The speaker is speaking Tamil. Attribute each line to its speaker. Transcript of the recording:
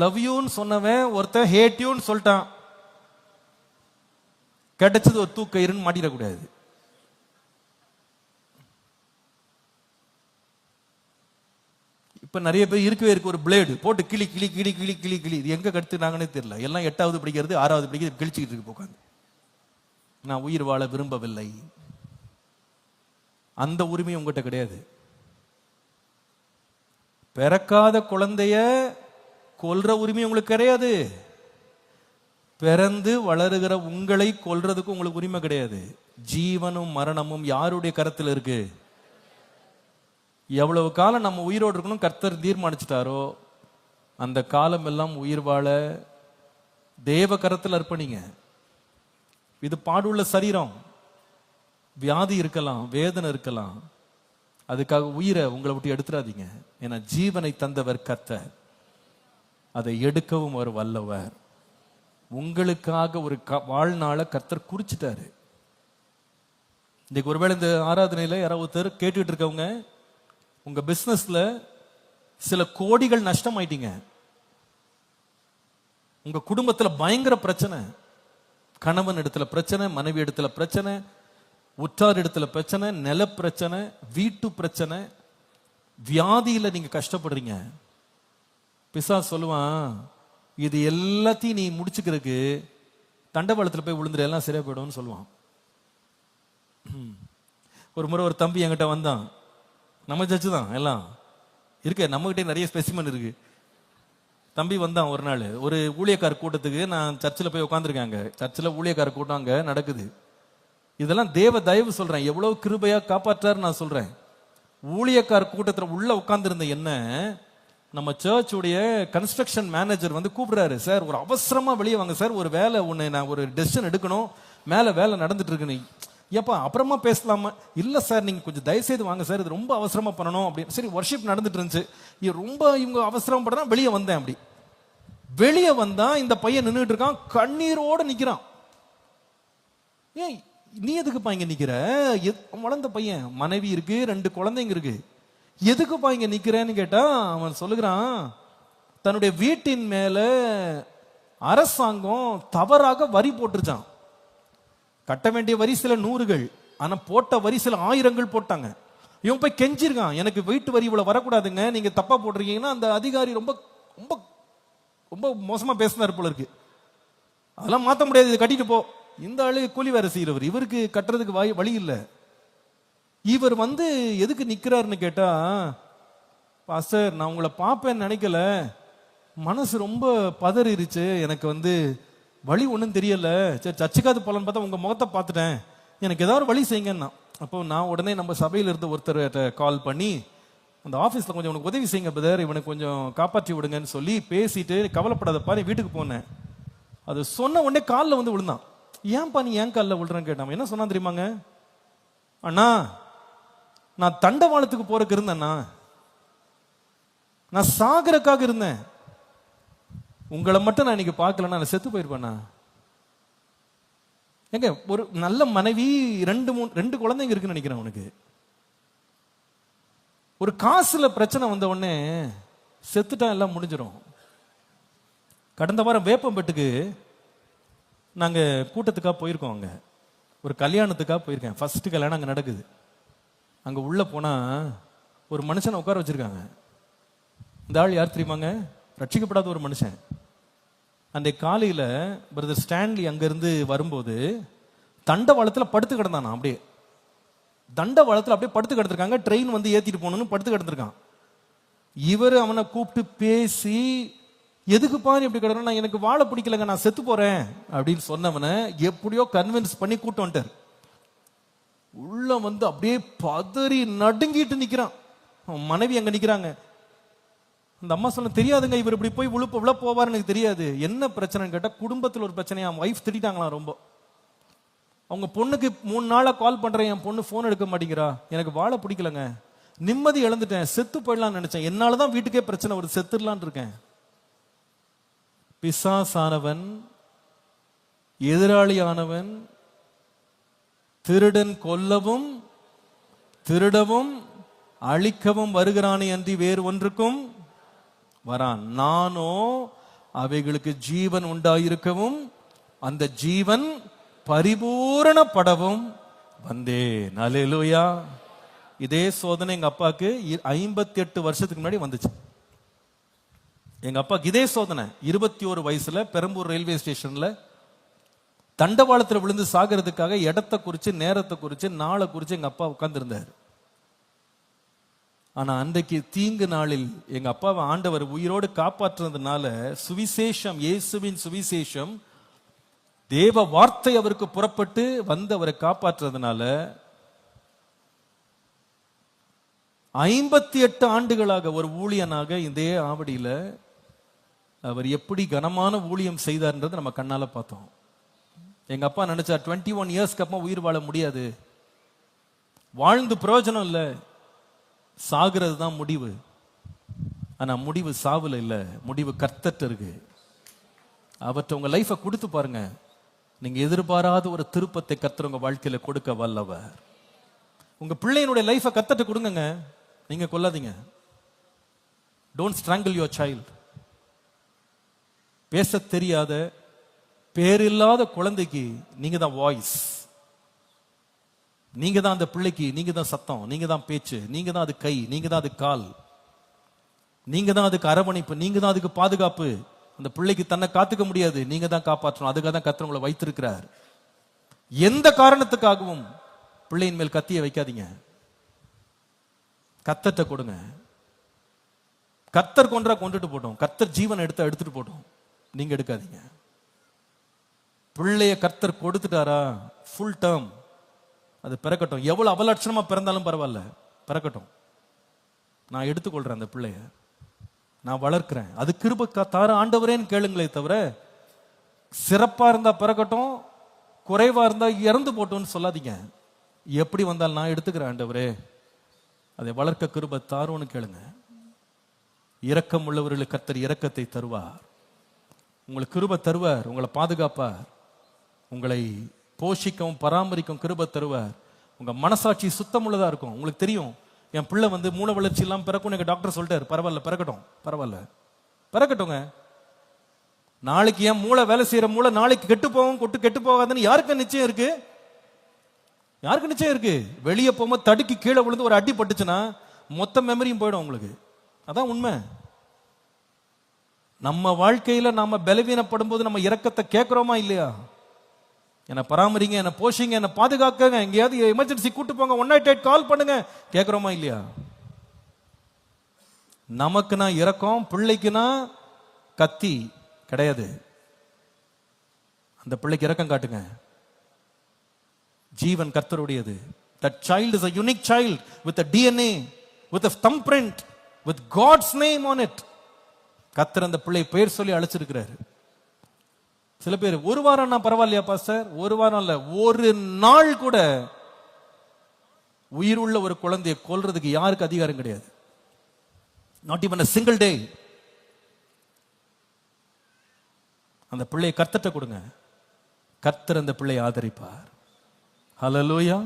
Speaker 1: லவ் யூன்னு சொன்னவன் ஒருத்தன் ஹேட் யூன்னு சொல்லிட்டான். கிடைச்சது ஒரு தூக்கயிறுன்னு மாட்டிடக்கூடாது. இப்ப நிறைய பேர் இருக்கவே இருக்கு ஒரு பிளேடு போட்டு கிளி கிளி கிளி கிளி கிளி கிளி. இது எங்க கடுத்துனாங்கன்னே தெரியல. எல்லாம் எட்டாவது படிக்கிறது ஆறாவது படிக்கிறது கிழிச்சுக்கிட்டு இருக்கு உட்காந்து நான் உயிர் வாழ விரும்பவில்லை. அந்த உரிமை உங்ககிட்ட கிடையாது. பிறக்காத குழந்தைய கொல்ற உரிமை உங்களுக்கு கிடையாது. பிறந்து வளருகிற உங்களை கொல்றதுக்கு உங்களுக்கு உரிமை கிடையாது. ஜீவனும் மரணமும் யாருடைய கரத்தில் இருக்கு? எவ்வளவு காலம் நம்ம உயிரோடு இருக்கணும் கர்த்தர் தீர்மானிச்சிட்டாரோ அந்த காலம் எல்லாம் உயிர் வாழ தேவ கரத்தில் அர்ப்பணிங்க. இது பாடுள்ள சரீரம். வியாதி இருக்கலாம் வேதனை இருக்கலாம். அதுக்காக உயிரை உங்களை விட்டு எடுத்துடாதீங்க. ஏன்னா ஜீவனை தந்தவர் கர்த்தர். அதை எடுக்கவும் அவர் வல்லவர். உங்களுக்காக ஒரு க- வாழ்நாளை கர்த்தர் குறிச்சிட்டாரு. இன்னைக்கு ஒருவேளை இந்த ஆராதனையில் யாராவது ஒருத்தர் கேட்டுட்டு இருக்கவங்க உங்க பிஸ்னஸில் சில கோடிகள் நஷ்டம் ஆயிட்டீங்க உங்க குடும்பத்தில் பயங்கர பிரச்சனை. கணவன் இடத்துல பிரச்சனை மனைவி இடத்துல பிரச்சனை உற்றார் இடத்துல பிரச்சனை நில பிரச்சனை வீட்டு பிரச்சனை. வியாதியில நீங்க கஷ்டப்படுறீங்க. பிசா சொல்லுவான் இது எல்லாத்தையும் நீ முடிச்சுக்கிறதுக்கு தண்டவாளத்தில் போய் விழுந்துரு எல்லாம் சரியா போயிடும்னு சொல்லுவான். ம். ஒரு முறை ஒரு தம்பி என்கிட்ட வந்தான். நம்ம ஜட்ஜு தான் எல்லாம். இருக்கு நம்மகிட்டே நிறைய ஸ்பெசிமன் இருக்கு. தம்பி வந்தான் ஒரு நாள். ஒரு ஊழியக்கார கூட்டத்துக்கு நான் சர்ச்சில் போய் உட்காந்துருக்காங்க சர்ச்சில் ஊழியக்கார கூட்டம் அங்கே நடக்குது. இதெல்லாம் தேவ தயவு சொல்கிறேன் எவ்வளோ கிருபையாக காப்பாற்றாரு நான் சொல்கிறேன் ஊழியக்கார கூட்டத்தில் உள்ளே உட்காந்துருந்த என்ன நம்ம சர்ச்சுடைய கன்ஸ்ட்ரக்ஷன் மேனேஜர் வந்து கூப்பிடுறாரு சார் ஒரு அவசரமா வெளியே வாங்க சார். ஒரு வேலை ஒன்று நான் ஒரு டெசிஷன் எடுக்கணும். மேலே வேலை நடந்துட்டு இருக்குன்னு ஏப்பா அப்புறமா பேசலாமா? இல்லை சார். நீங்கள் கொஞ்சம் தயவுசெய்து வாங்க சார். இது ரொம்ப அவசரமாக பண்ணணும். அப்படின்னு சரி ஒர்ஷிப் நடந்துட்டு இருந்துச்சு. இது ரொம்ப இவங்க அவசரம் பண்றா வெளியே வந்தேன். அப்படி வெளியே வந்தா இந்த பையன் நின்றுட்டு இருக்கான். கண்ணீரோடு நிற்கிறான் ஏய் நீ எதுக்குப்பா இங்கே நிற்கிற எத்- வளர்ந்த பையன். மனைவி இருக்கு ரெண்டு குழந்தைங்க இருக்கு. எதுக்குப்பா இங்க நிக்கிறேன்னு கேட்டா அவன் சொல்லுகிறான் தன்னுடைய வீட்டின் மேல அரசாங்கம் தவறாக வரி போட்டுருச்சான் கட்ட வேண்டிய வரி சில நூறுகள் ஆனா போட்ட வரி சில ஆயிரங்கள் போட்டாங்க. இவன் போய் கெஞ்சிருக்கான் எனக்கு வீட்டு வரி இவ்வளவு வரக்கூடாதுங்க நீங்க தப்பா போட்டிருக்கீங்கன்னா அந்த அதிகாரி ரொம்ப ரொம்ப ரொம்ப மோசமா பேசினார் போல இருக்கு. அதெல்லாம் மாத்த முடியாது கட்டிட்டு போ. இந்த ஆளு கூலி வேலை செய்யறவர் இவருக்கு கட்டுறதுக்கு வாய் வழி இல்லை. இவர் வந்து எதுக்கு நிற்கிறாருன்னு கேட்டா பாஸ்டர் நான் உங்களை பார்ப்பேன்னு நினைக்கல. மனசு ரொம்ப பதறிடுச்சு எனக்கு வந்து வழி ஒன்றும் தெரியல. சரி சர்ச்சுக்காது போலன்னு பார்த்தா உங்கள் முகத்தை பார்த்துட்டேன். எனக்கு ஏதாவது வழி செய்யுங்கன்னா. அப்போ நான் உடனே நம்ம சபையில் இருந்த ஒருத்தர் கால் பண்ணி அந்த ஆஃபீஸில் கொஞ்சம் உனக்கு உதவி செய்யுங்க பிரதர் இவனுக்கு கொஞ்சம் காப்பாற்றி விடுங்கன்னு சொல்லி பேசிட்டு கவலைப்படாத பாரு வீட்டுக்கு போனேன். அது சொன்ன உடனே காலில் வந்து விழுந்தான். ஏன்பா நீ ஏன் காலில் விழுறேன்னு கேட்டான். என்ன சொன்னான் தெரியுமாங்க? அண்ணா நான் தண்டவாளத்துக்கு போறதுக்கு இருந்தேண்ணா நான் சாகரக்காக இருந்தேன். உங்களை மட்டும் நான் இன்னைக்கு பார்க்கலன்னா நான் செத்து போயிருப்பேண்ணா எங்க ஒரு நல்ல மனைவி ரெண்டு மூணு ரெண்டு குழந்தைங்க இருக்குன்னு நினைக்கிறேன் உனக்கு. ஒரு காசுல பிரச்சனை வந்த உடனே செத்துட்டா எல்லாம் முடிஞ்சிடும் கடந்த வாரம் வேப்பம்பட்டுக்கு நாங்க கூட்டத்துக்காக போயிருக்கோம் அங்க. ஒரு கல்யாணத்துக்காக போயிருக்கேன். ஃபர்ஸ்ட் கல்யாணம் அங்க நடக்குது. அங்கே உள்ளே போனால் ஒரு மனுஷனை உட்கார வச்சுருக்காங்க. இந்த ஆள் யார் தெரியுமாங்க? ரட்சிக்கப்படாத ஒரு மனுஷன். அந்த காலையில் பிரதர் ஸ்டான்லி அங்கேருந்து வரும்போது தண்டவாளத்தில் படுத்து கிடந்தானா? அப்படியே. தண்டவாளத்தில் அப்படியே படுத்து கிடந்திருக்காங்க. ட்ரெயின் வந்து ஏற்றிட்டு போகணுன்னு படுத்து கிடந்திருக்கான். இவர் அவனை கூப்பிட்டு பேசி எதுக்கு பாரு இப்படி கிடக்கணும் நான் எனக்கு வாழை பிடிக்கலங்க. நான் செத்து போகிறேன் அப்படின்னு சொன்னவனை எப்படியோ கன்வின்ஸ் பண்ணி கூட்டம் வந்துட்டார். உள்ள வந்து அப்படியே பதறி நடுங்கிட்டு நிற்கிறான் மனைவி அங்கே நிற்கிறாங்க அந்த அம்மா சொன்ன தெரியாதுங்க இவர் இப்படி போய் உழுப்ப உள்ள போவார் எனக்கு தெரியாது. என்ன பிரச்சனைன்னு கேட்டால் குடும்பத்தில் ஒரு பிரச்சனையா? ஒய்ஃப் திட்டாங்களாம் ரொம்ப. அவங்க பொண்ணுக்கு மூணு நாளாக கால் பண்ணுறேன் என் பொண்ணு ஃபோன் எடுக்க மாட்டேங்கிறா. எனக்கு வாழ பிடிக்கலங்க. நிம்மதி இழந்துட்டேன் செத்து போயிடலாம்னு நினைச்சேன். என்னாலதான் வீட்டுக்கே பிரச்சனை ஒரு செத்துடலான் இருக்கேன். பிசாசானவன் எதிராளியானவன் திருடன் கொல்லவும் திருடவும் அழிக்கவும் வருகிறானே அன்றி வேறு ஒன்றுக்கும் வரான். நானோ அவைகளுக்கு ஜீவன் உண்டாயிருக்கவும் அந்த ஜீவன் பரிபூரணப்படவும் வந்தேன். அல்லேலூயா. இதே சோதனை எங்க அப்பாவுக்கு ஐம்பத்தி எட்டு வருஷத்துக்கு முன்னாடி வந்துச்சு. எங்க அப்பாக்கு இதே சோதனை. இருபத்தி ஒரு வயசுல பெரம்பூர் ரயில்வே ஸ்டேஷன்ல தண்டவாளத்தில் விழுந்து சாகிறதுக்காக இடத்தை குறித்து நேரத்தை குறித்து நாளை குறித்து எங்கள் அப்பா உட்காந்துருந்தார் ஆனால் அன்றைக்கு தீங்கு நாளில் எங்கள் அப்பாவை ஆண்டவர் உயிரோடு காப்பாற்றுனதுனால சுவிசேஷம் இயேசுவின் சுவிசேஷம் தேவ வார்த்தை அவருக்கு புறப்பட்டு வந்து அவரை காப்பாற்றுறதுனால ஐம்பத்தி எட்டு ஆண்டுகளாக ஒரு ஊழியனாக இதே ஆவடியில் அவர் எப்படி கனமான ஊழியம் செய்தார்ன்றதை நம்ம கண்ணால் பார்த்தோம். எங்க அப்பா நினைச்சா டுவெண்ட்டி ஒன் இயர்ஸ்க்கு அப்புறம் உயிர் வாழ முடியாது. வாழ்ந்து பிரயோஜனம் இல்லை. சாகிறது தான் முடிவு. ஆனா முடிவு சாவுல இல்லை. முடிவு கர்த்தட்டு இருக்கு. அவற்றை உங்க லைஃபை கொடுத்து பாருங்க. நீங்க எதிர்பாராத ஒரு திருப்பத்தை கர்த்தர் உங்க வாழ்க்கையில கொடுக்க வல்லவர். உங்க பிள்ளையினுடைய லைஃபை கத்தட்டு கொடுங்க நீங்க கொல்லாதீங்க. டோன்ட் ஸ்ட்ராங்கிள் யுவர் சைல்ட் பேச தெரியாத பேரில்லாத குழந்தைக்கு நீங்க தான் வாய்ஸ் நீங்க தான் அந்த பிள்ளைக்கு நீங்க தான் சத்தம் நீங்க தான் பேச்சு நீங்க தான் அது கை நீங்க தான் அது கால். நீங்க தான் அதுக்கு அரவணைப்பு நீங்க தான் அதுக்கு பாதுகாப்பு. அந்த பிள்ளைக்கு தன்னை காத்துக்க முடியாது நீங்க தான் காப்பாற்றணும். அதுக்காக தான் கத்திர உங்களை வைத்திருக்கிறார். எந்த காரணத்துக்காகவும் பிள்ளையின் மேல் கத்திய வைக்காதீங்க. கத்தத்தை கொடுங்க. கத்தர் கொன்றா கொண்டுட்டு போட்டோம். கத்தர் ஜீவன் எடுத்த எடுத்துட்டு போட்டோம். நீங்க எடுக்காதீங்க. பிள்ளைய கர்த்தர் கொடுத்துட்டாரா? ஃபுல் டேர்ம் அது பிறக்கட்டும். எவ்வளோ அவலட்சணமாக பிறந்தாலும் பரவாயில்ல. பிறக்கட்டும். நான் எடுத்துக்கொள்கிறேன் அந்த பிள்ளைய. நான் வளர்க்கிறேன். அது கிருப கா- தார ஆண்டவரேன்னு கேளுங்களே தவிர சிறப்பாக இருந்தால் பிறக்கட்டும் குறைவாக இருந்தால் இறந்து போட்டோம்னு சொல்லாதீங்க. எப்படி வந்தாலும் நான் எடுத்துக்கிறேன் ஆண்டவரே. அதை வளர்க்க கிருப தாரோன்னு கேளுங்க. இரக்கம் உள்ளவர்களுக்கு கர்த்தர் இரக்கத்தை தருவார். உங்களுக்கு கிருப தருவார். உங்களை பாதுகாப்பார். உங்களை போஷிக்கவும் பராமரிக்கும் கிருப தருவார். உங்கள் மனசாட்சி சுத்தமுள்ளதாக இருக்கும். உங்களுக்கு தெரியும் என் பிள்ளை வந்து மூளை வளர்ச்சி இல்லாமல் பிறக்கும் எங்க டாக்டர் சொல்லிட்டார். பரவாயில்ல பிறக்கட்டும். பரவாயில்ல. பிறக்கட்டுங்க. நாளைக்கு ஏன் மூளை வேலை செய்யற மூளை நாளைக்கு கெட்டு போகும் கொட்டு கெட்டு போகாதுன்னு யாருக்கு நிச்சயம் இருக்கு? யாருக்கு நிச்சயம் இருக்கு? வெளியே போகும்போது தடுக்கி கீழே விழுந்து ஒரு அடி பட்டுச்சுன்னா மொத்த மெமரியும் போயிடும் உங்களுக்கு. அதான் உண்மை. நம்ம வாழ்க்கையில நாம பலவீனப்படும் போது நம்ம இறக்கத்தை கேட்கிறோமா இல்லையா? என்னை பராமரிங்க என்னை போஷிங்க என்னை பாதுகாக்கங்க. எங்கேயாவது எமர்ஜென்சி கூட்டு போங்க. ஒன் நைட் எயிட் கால் பண்ணுங்க. கேட்குறோமா இல்லையா? நமக்குனா இரக்கம் பிள்ளைக்குனா கத்தி கிடையாது. அந்த பிள்ளைக்கு இரக்கம் காட்டுங்க. ஜீவன் கர்த்தருடையது. That child is a unique with a DNA with a a print with God's name on it கத்தர் அந்த பிள்ளை பெயர் சொல்லி அழைச்சிருக்கிறாரு. சில பேர் ஒரு வாரம் நான் பரவாயில்லையா பாஸ்டர் ஒரு வாரம் இல்ல ஒரு நாள் கூட உயிர் உள்ள ஒரு குழந்தையை கொல்றதுக்கு யாருக்கு அதிகாரம் கிடையாது. Not even a single day அந்த பிள்ளையை கர்த்தட்ட கொடுங்க. கர்த்தர் அந்த பிள்ளையை ஆதரிப்பார். ஹalleluya